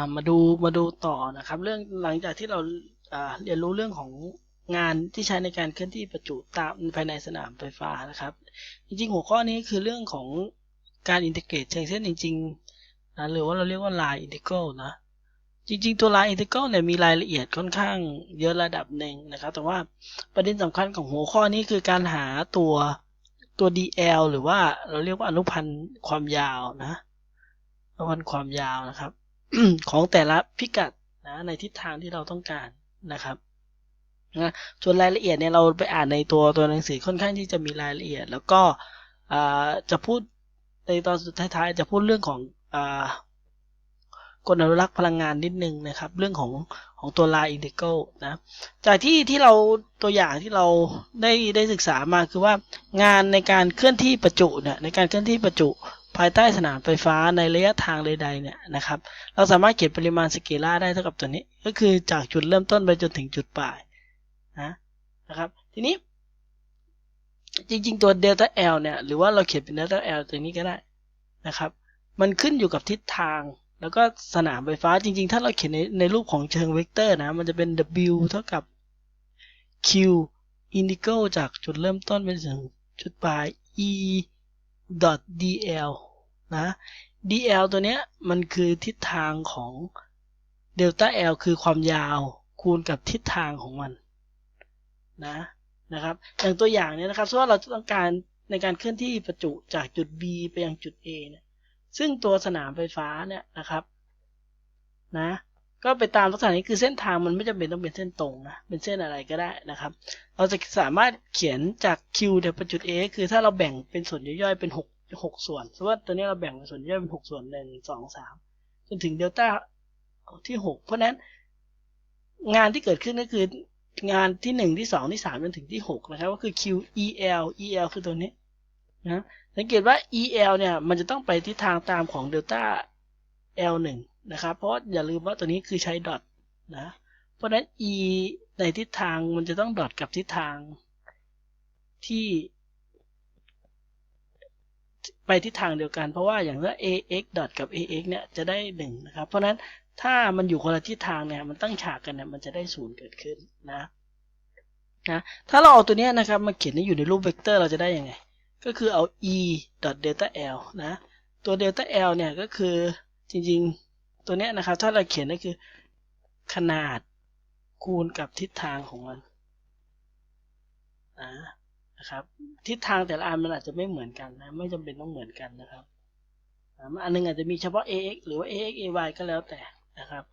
ามาดูมาดูต่อนะครับ เรื่องหลังจากที่เราเรียนรู้เรื่องของงานที่ใช้ในการเคลื่อนที่ประจุตามภายในสนามไฟฟ้านะครับ จริงๆ หัวข้อนี้คือเรื่องของการอินทิเกรตเชิงเส้นจริงๆนะหรือว่าเราเรียกว่า line integral นะจริงๆ ตัว line integral เนี่ยมีรายละเอียดค่อนข้างเยอะระดับหนึ่งนะครับ แต่ว่าประเด็นสำคัญของหัวข้อนี้คือการหาตัวตัว dl หรือว่าเราเรียกว่าอนุพันธ์ความยาวนะอนุพันธ์ความยาวนะครับ ของแต่ละพิกัดนะในทิศทางที่เราต้องการนะครับนะส่วนรายละเอียดเนี่ยเราไปอ่านในตัวตัวหนังสือค่อนข้างที่จะมีรายละเอียด แล้วก็อ่าจะพูดในตอนสุดท้ายๆจะพูดเรื่องของอ่ากฎอนุรักษ์พลังงานนิดนึงนะครับ เรื่องของของตัว line integral นะจากที่ที่เราตัวอย่างที่เราได้ได้ศึกษามาคือว่างานในการเคลื่อนที่ประจุเนี่ยในการเคลื่อนที่ประจุ ภายใต้สนามไฟฟ้าในระยะทางใดๆเนี่ยนะครับ เราสามารถเขียนปริมาณสเกล่าได้เท่ากับตัวนี้ ก็คือจากจุดเริ่มต้นไปจนถึงจุดปลายนะนะครับ ทีนี้ จริงๆตัวเดลต้า L เนี่ย หรือว่าเราเขียนเป็นเดลต้า L ตัวนี้ก็ได้นะครับ มันขึ้นอยู่กับทิศทาง แล้วก็สนามไฟฟ้าจริงๆ ถ้าเราเขียนในในรูปของเชิงเวกเตอร์นะ มันจะเป็น W เท่ากับ Q integral จากจุดเริ่มต้นไปถึงจุดปลาย E dl นะ dl ตัวเนี้ยมันคือทิศทางของเดลต้า L คือความยาวคูณกับทิศทางของมันนะนะครับอย่างตัวอย่างเนี้ยนะครับสมมติว่าเราต้องการในการเคลื่อนที่ประจุจากจุด B ไปยังจุด A เนี่ยซึ่งตัวสนามไฟฟ้าเนี่ยนะครับนะ ก็ไปตามลักษณะนี้คือเส้นทางมันไม่จำเป็นต้องเป็นเส้นตรงนะ เป็นเส้นอะไรก็ได้นะครับ เราจะสามารถเขียนจาก Q เดี๋ยวไปจุด A คือถ้าเราแบ่งเป็นส่วนย่อยๆ เป็น 6 6 ส่วน สมมติว่าตัวนี้เราแบ่งเป็นส่วนย่อยเป็น 6 ส่วน 1 2 3 จนถึงเดลต้าที่ 6 เพราะนั้น งานที่เกิดขึ้นก็คืองานที่ 1 ที่ 2 ที่ 3 จนถึงที่ 6 นะครับ ก็คือ Q E L E L คือตัวนี้นะ สังเกตว่า EL เนี่ย มันจะต้องไปทิศทางตามของเดลต้า L1 นะครับ เพราะอย่าลืมว่าตัวนี้คือใช้ดอทนะ เพราะนั้น E ในทิศทางมันจะต้องดอทกับทิศทางที่ ไปทิศทางเดียวกัน เพราะว่าอย่างว่า ax ดอทกับ ax เนี่ยจะได้ 1 นะครับ เพราะฉะนั้นถ้ามันอยู่คนละทิศทางเนี่ยมันตั้งฉากกันเนี่ยมันจะได้ศูนย์เกิดขึ้นนะนะถ้าเราเอาตัวนี้นะครับมาเขียนให้อยู่ในรูปเวกเตอร์เราจะได้ยังไง ก็คือเอา e dot delta l นะ ตัว delta l เนี่ยก็คือ จริงๆ ตัวเนี้ยนะครับ ถ้าเราเขียนก็คือ ขนาดคูณกับทิศทางของมันนะนะครับ ทิศทางแต่ละอันมันอาจจะไม่เหมือนกันนะ ไม่จำเป็นต้องเหมือนกันนะครับอันนึงอาจจะมีเฉพาะ ax หรือว่า ax ay ก็แล้วแต่นะครับ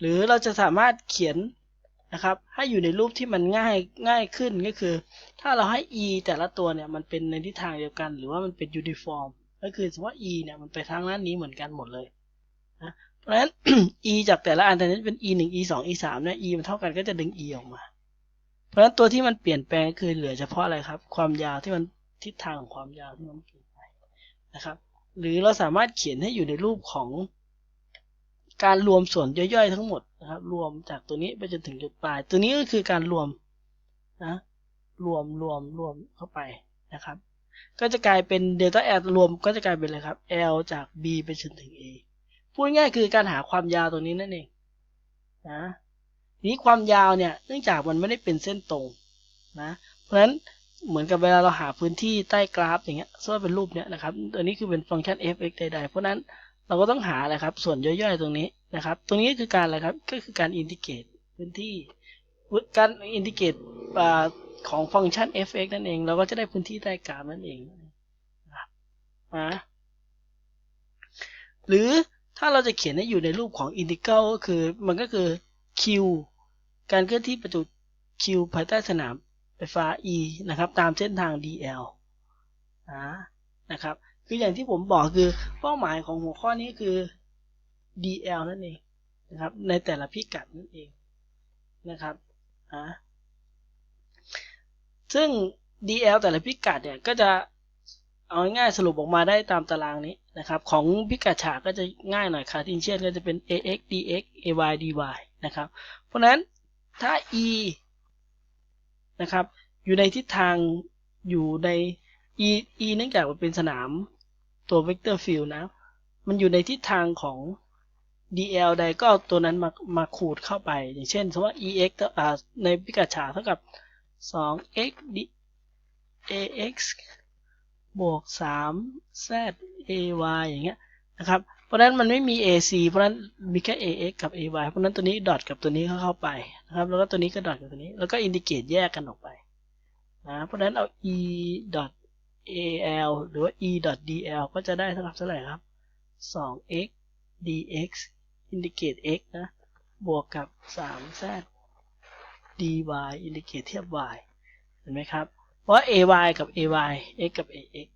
หรือเราจะสามารถเขียนนะครับ ให้อยู่ในรูปที่มันง่ายง่ายขึ้นก็คือ ถ้าเราให้ e แต่ละตัวเนี่ยมันเป็นในทิศทางเดียวกัน หรือว่ามันเป็น uniform ก็คือสมมติว่า e เนี่ยมันไปทางด้านนี้เหมือนกันหมดเลย นะเพราะฉะนั้น e จากแต่ละอันแต่นี้เป็น e 1 e 2 e 3เนี่ย e มันเท่ากันก็จะดึง e ออกมา เพราะฉะนั้นตัวที่มันเปลี่ยนแปลงคือเหลือเฉพาะอะไรครับ ความยาวที่มันทิศทางของความยาวที่มันเปลี่ยนไปนะครับ หรือเราสามารถเขียนให้อยู่ในรูปของการรวมส่วนย่อยๆทั้งหมดนะครับ รวมจากตัวนี้ไปจนถึงจุดปลาย ตัวนี้ก็คือการรวมนะรวมรวมรวมเข้าไปนะครับ ก็จะกลายเป็นเดลต้า L รวมก็จะกลายเป็นอะไรครับ L จาก B ไปจนถึง A พูดง่ายคือการหาความยาวตัวนี้นั่นเองนะทีนี้ความยาวเนี่ยเนื่องจากมันไม่ได้เป็นเส้นตรงนะเพราะฉะนั้นเหมือนกับเวลาเราหาพื้นที่ใต้กราฟอย่างเงี้ยซึ่งเป็นรูปเนี้ยนะครับตัวนี้คือเป็นฟังก์ชัน f(x) ใดๆ เพราะนั้นเราก็ต้องหาอะไรครับ ส่วนย่อยๆตรงนี้นะครับ ตรงนี้คือการอะไรครับ ก็คือการอินทิเกรตพื้นที่ การอินทิเกรตของฟังก์ชัน f(x) นั่นเอง เราก็จะได้พื้นที่ใต้กราฟนั่นเองนะหรือ ถ้าเราจะเขียนให้อยู่ในรูปของอินทิกรัลก็คือมันก็คือ q การเคลื่อนที่ประจุ q ภายใต้สนามไฟฟ้า e นะครับ ตามเส้นทาง dl นะครับ คืออย่างที่ผมบอกคือเป้าหมายของหัวข้อนี้คือ dl นั่นเองนะครับ ในแต่ละพิกัดนั่นเองนะครับอ่าซึ่ง dl แต่ละพิกัดเนี่ยก็จะ เอาง่ายสรุปออกมาได้ตามตารางนี้นะครับ ของพิกัดฉากก็จะง่ายหน่อยคาร์ตินเชียนก็จะเป็น ax dx ay dy นะครับ เพราะนั้นถ้า e นะครับ อยู่ในทิศทางอยู่ใน e e เนื่องจากมันเป็นสนามตัวเวกเตอร์ฟิลด์นะ มันอยู่ในทิศทางของ dl ใดก็เอาตัวนั้นมามาขูดเข้าไป อย่างเช่นสมมติว่า ex ในพิกัดฉากเท่ากับ 2x d ax บวก 3z ay อย่างเงี้ยนะครับ เพราะนั้นมันไม่มี ac เพราะนั้นมีแค่ ax กับ ay เพราะนั้นตัวนี้ดอทกับตัวนี้เข้าไปนะครับ แล้วก็ตัวนี้ก็ดอทกับตัวนี้ แล้วก็อินดิเกตแยกกันออกไปนะเพราะนั้นเอา e dot al หรือว่า e dot dl ก็จะได้เท่ากับเท่าไหร่ครับ 2x dx อินดิเกต x นะ บวกกับ 3z dy อินดิเกตเทียบ y เห็นไหมครับ ราะ ay กับ ay x กับ ax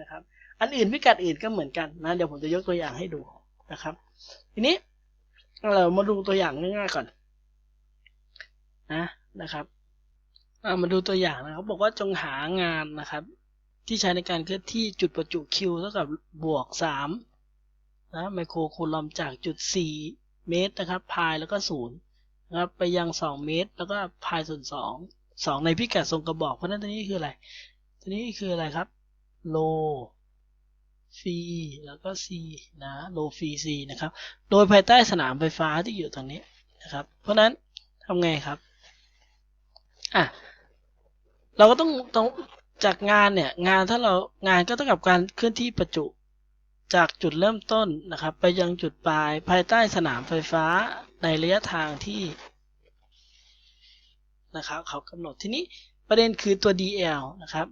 นะครับ อันอื่นพิกัดอื่นก็เหมือนกันนะเดี๋ยวผมจะยกตัวอย่างให้ดูนะครับ ทีนี้เรามาดูตัวอย่างง่ายๆก่อนนะนะครับเอามาดูตัวอย่างนะครับบอกว่าจงหางานนะครับ ที่ใช้ในการเคลื่อนที่จุดประจุ q เท่ากับบวก3นะไมโครคูลอมจากจุด 4 เมตรนะครับพายแล้วก็0นะครับไปยัง 2 เมตร แล้วก็พายส่วน2 2ในพิกัดทรงกระบอกเพราะนั้นตัวนี้คืออะไร ตัวนี้คืออะไรครับโลฟีแล้วก็ c นะโลฟี c นะครับ โดยภายใต้สนามไฟฟ้าที่อยู่ตรงนี้นะครับ เพราะนั้นทำไงครับอะเราก็ต้องต้องจากงานเนี่ยงานถ้าเรางานก็เท่ากับการเคลื่อนที่ประจุจากจุดเริ่มต้นนะครับ ไปยังจุดปลายภายใต้สนามไฟฟ้าในระยะทางที่ นะครับเขากำหนดทีนี้ประเด็นคือตัว dl นะครับ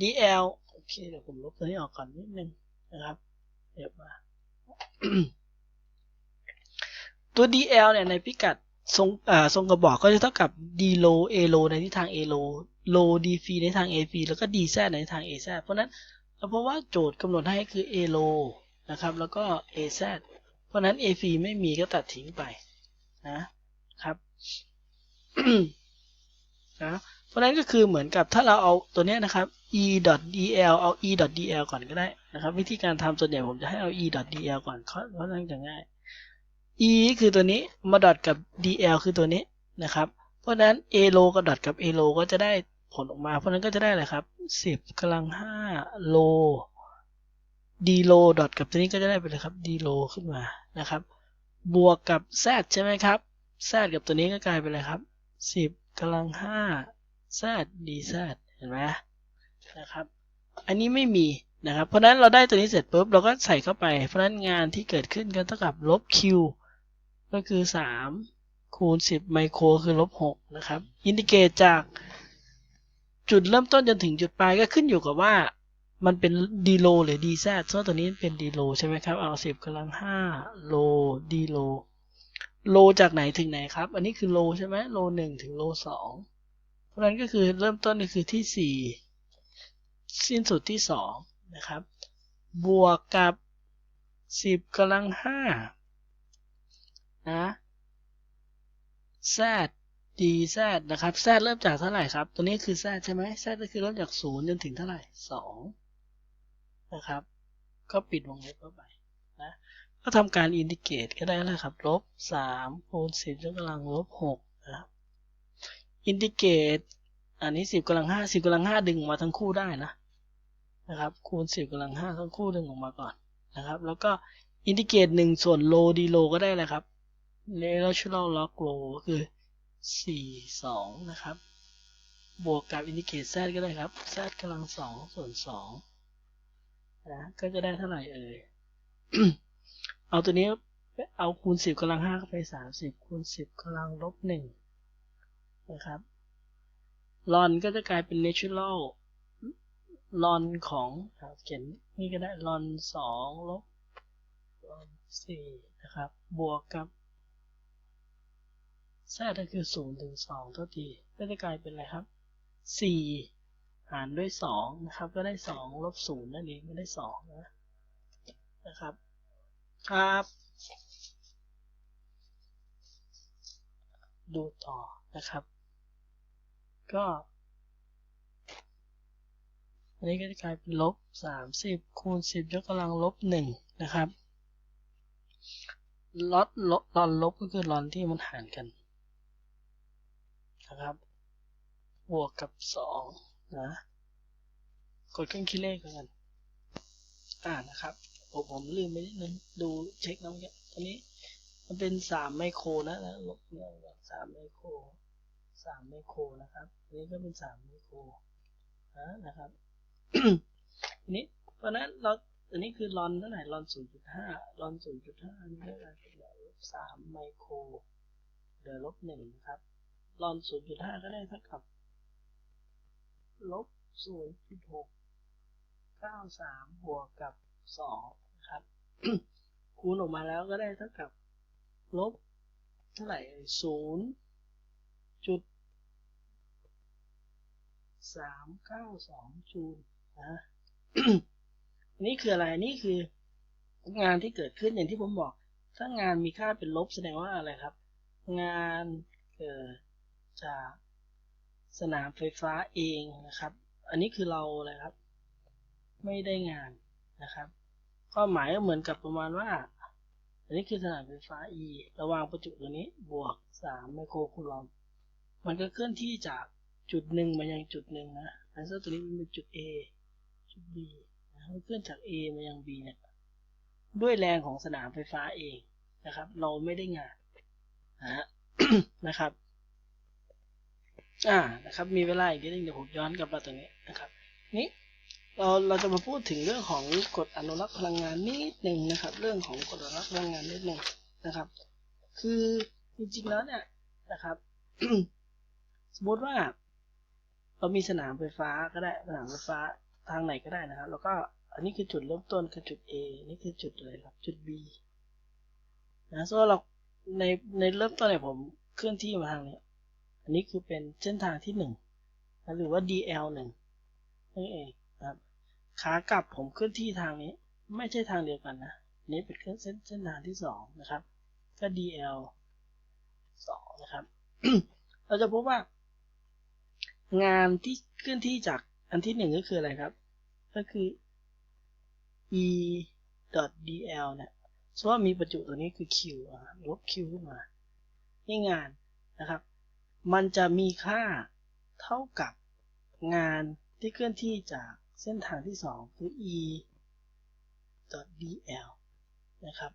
dl โอเคเดี๋ยวผมลบตัวนี้ออกก่อนนิดนึงนะครับเดี๋ยวมาตัว dl เนี่ยในพิกัดทรงอ่าทรงกระบอกก็จะเท่ากับ d low a low ในทิศทาง a low low d phi ในทาง a phi แล้วก็ d z ในทาง a z เพราะนั้นเราพราะว่าโจทย์กำหนดให้คือ a low นะครับแล้วก็ a z เพราะนั้น a phi ไม่มีก็ตัดทิ้งไปนะครับ นะเพราะนั้นก็คือเหมือนกับถ้าเราเอาตัวเนี้ยนะครับ e dl เอา e dl ก่อนก็ได้นะครับ วิธีการทำส่วนใหญ่ผมจะให้เอา e dl ก่อนเพราะนั้นจะง่าย e คือตัวนี้มาดอทกับ dl คือตัวนี้นะครับ เพราะฉะนั้น a low กับดอทกับ a low ก็จะได้ผลออกมา เพราะนั้นก็จะได้อะไรครับ 10กำลัง5 low d low ดอทกับตัวนี้ก็จะได้ไปเลยครับ d low ขึ้นมานะครับ บวกกับ z ใช่ไหมครับ z กับตัวนี้ก็กลายเป็นอะไรครับ 10 กำลัง5 z d z เห็นไหมนะครับ อันนี้ไม่มีนะครับ เพราะนั้นเราได้ตัวนี้เสร็จปุ๊บเราก็ใส่เข้าไป เพราะฉะนั้นงานที่เกิดขึ้นก็เท่ากับลบ q ก็คือ 3 คูณ 10 ไมโครคือลบ6นะครับ อินดิเกตจากจุดเริ่มต้นจนถึงจุดปลายก็ขึ้นอยู่กับว่ามันเป็นดีโลหรือดีแซดเพราะตัวนี้เป็นดีโลใช่ไหมครับ เอา 10กำลัง5โลดีโล โลจากไหนถึงไหนครับ อันนี้คือโลใช่ไหมโล1ถึงโล2เพราะนั้นก็คือเริ่มต้นก็คือที่4สิ้นสุดที่2นะครับ บวกกับ10กำลัง5นะ z d z นะครับ z เริ่มจากเท่าไหร่ครับ ตัวนี้คือ z ใช่ไหม z ก็คือเริ่มจาก0จนถึงเท่าไหร่2นะครับ ก็ปิดวงเล็บเข้าไปนะ ก็ทำการอินดิเกรตก็ได้แล้วครับลบ3คูณ10ยกกำลังลบ6นะครับอินดิเกรตอันนี้ 10กำลัง5 10กำลัง5ดึงออกมาทั้งคู่ได้นะนะครับคูณ 10กำลัง5ทั้งคู่ดึงออกมาก่อนนะครับ แล้วก็อินดิเกรต1ส่วน low d low ก็ได้เลยครับ natural log low ก็คือ 4 2 นะครับ บวกกับอินดิเกรต z ก็ได้ครับ z กำลัง 2 ส่วน2นะก็จะได้เท่าไหร่เอ่ย เอาตัวนี้เอาคูณ10กำลัง5เข้าไป30คูณ10กำลังลบ1นะครับลอนก็จะกลายเป็น natural ลอนของเขียนนี่ก็ได้ลอน2ลบลอน4นะครับ บวกกับ z ก็คือ0ถึง2เท่าทีก็จะกลายเป็นอะไรครับ4หารด้วย2นะครับ ก็ได้2ลบ0นั่นเองก็ได้2นะนะครับ ครับ ดูต่อนะครับ ก็อันนี้ก็จะกลายเป็นลบ 30 คูณ 10 ยกกำลังลบ 1 นะครับลดลดลอนลบก็คือลอนที่มันหารกันนะครับ บวกกับสองนะ กดเครื่องคิดเลขกัน อ่านะครับ ผมผมลืมไปนิดนึงดูเช็คน้ำแกตอนนี้ มันเป็นสามไมโครนะนะลบเนี่ยสามไมโครสามไมโครนะครับ อันนี้ก็เป็นสามไมโครนะนะครับอันนี้ เพราะนั้นเราอันนี้คือลอนเท่าไหร่ลอนศูนย์จุดห้าลอนศูนย์จุดห้านี่ก็เป็นลบสามไมโครเหลือลบหนึ่งนะครับลอนศูนย์จุดห้าก็ได้เท่ากับลบศูนย์จุดหกเก้าสามบวกกับ สองนะครับคูณออกมาแล้วก็ได้เท่ากับลบเท่าไหร่ศูนย์จุดสามเก้าสองจูลนะนี่คืออะไรนี่คืองานที่เกิดขึ้นอย่างที่ผมบอก ถ้างานมีค่าเป็นลบแสดงว่าอะไรครับ งานเกิดจากสนามไฟฟ้าเองนะครับ อันนี้คือเราอะไรครับ ไม่ได้งาน นะครับความหมายก็เหมือนกับประมาณว่า อันนี้คือสนามไฟฟ้า E ระวางประจุตัวนี้บวก 3 ไมโครคูลอมมันก็เคลื่อนที่จากจุดหนึ่งมายังจุดหนึ่งนะแลนเซอร์ตัวนี้มันเป็นจุด A จุด B นะมันเคลื่อนจาก A มายัง B เนี่ยด้วยแรงของสนามไฟฟ้าเองนะครับ เราไม่ได้งานนะนะครับอ่านะครับ มีเวลาอีกนิดนึงเดี๋ยวผมย้อนกลับมาตรงนี้นะครับ นี้ เราเราจะมาพูดถึงเรื่องของกฎอนุรักษ์พลังงานนิดหนึ่งนะครับ เรื่องของกฎอนุรักษ์พลังงานนิดหนึ่งนะครับ คือจริงๆแล้วเนี่ยนะครับ สมมติว่า เรามีสนามไฟฟ้าก็ได้สนามไฟฟ้าทางไหนก็ได้นะครับ แล้วก็อันนี้คือจุดเริ่มต้นคือจุด A นี่คือจุดอะไรครับ จุด B นะส่วนเราในในเริ่มต้นเนี่ยผมเคลื่อนที่มาทางนี้ อันนี้คือเป็นเส้นทางที่หนึ่งหรือว่า DL หนึ่งนั่นเอง ขากลับผมเคลื่อนที่ทางนี้ ไม่ใช่ทางเดียวกันนะ นี้เป็นเส้นเส้นทางที่สองนะครับ ก็ DL สองนะครับ เราจะพบว่า งานที่เคลื่อนที่จากอันที่หนึ่งก็คืออะไรครับ ก็คือ e dl เนี่ยสมมติว่ามีประจุตัวนี้คือ q ลบ q ขึ้นมานี่งานนะครับ มันจะมีค่าเท่ากับงานที่เคลื่อนที่จาก เส้นทางที่ 2 คือ e dl นะครับ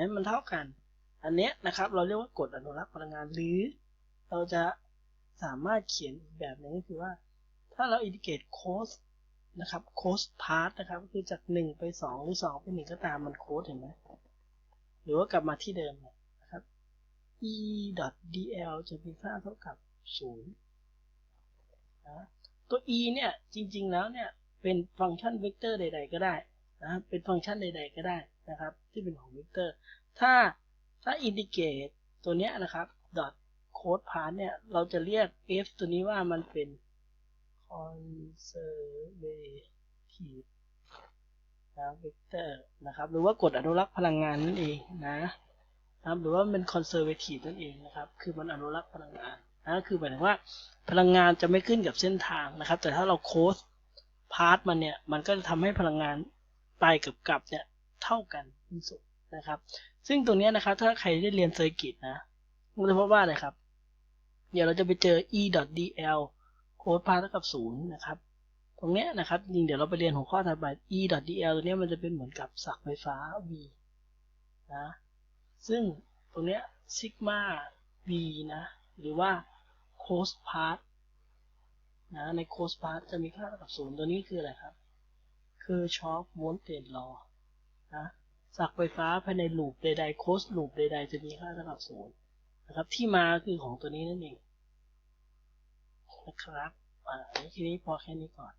นั้นมันเท่ากัน อันเนี้ยนะครับเราเรียกว่ากฎอนุรักษ์พลังงานหรือ เราจะสามารถเขียนอีกแบบหนึงก็คือว่า ถ้าเราอินดิเกตโค้ดนะครับโค้ดพาร์ทนะครับก็คือจาก 1 ไป 2 หรือ 2 ไป 1 ก็ตามมันโค้ดเห็นไหมหรือว่ากลับมาที่เดิมนะครับ e dl จะมีค่าเท่ากับ 0นะตัว e เนี่ยจริงๆแล้วเนี่ย เป็นฟังก์ชันเวกเตอร์ใด ๆ ก็ได้นะครับเป็นฟังก์ชันใด ๆ ก็ได้นะครับ ที่เป็นของเวกเตอร์ ถ้าถ้าอินดิเกตตัวเนี้ยนะครับ dot code part เนี่ย เราจะเรียก f ตัวนี้ว่ามันเป็น conservative นะเวกเตอร์นะครับ หรือว่ากฎอนุรักษ์พลังงานนั่นเองนะครับ หรือว่าเป็น conservative นั่นเองนะครับ คือมันอนุรักษ์พลังงานนะคือหมายถึงว่าพลังงานจะไม่ขึ้นกับเส้นทางนะครับ แต่ถ้าเราโค้ด พาร์ทมันเนี่ย มันก็จะทำให้พลังงานไปกับกลับเนี่ยเท่ากันเป็นสุดนะครับ ซึ่งตรงนี้นะครับ ถ้าใครได้เรียนเซอร์กิตนะมันจะพบว่าอะไรครับ เดี๋ยวเราจะไปเจอ e.dl โค้ดพาร์ทเท่ากับศูนย์นะครับ ตรงเนี้ยนะครับจริงเดี๋ยวเราไปเรียนหัวข้อถัดไป e.dl ตัวเนี้ยมันจะเป็นเหมือนกับสักไฟฟ้า v นะ ซึ่งตรงเนี้ยซิกมา v นะ หรือว่า cos part นะในโคสพาร์จะมีค่าเท่ากับศูนย์ตัวนี้คืออะไรครับ คือช็อคโวลเตจลอนะสักไฟฟ้าภายในลูปใดๆโคสลูปใดๆ จะมีค่าเท่ากับศูนย์นะครับ ที่มาคือของตัวนี้นั่นเองนะครับอ่าทีนี้พอแค่นี้ก่อน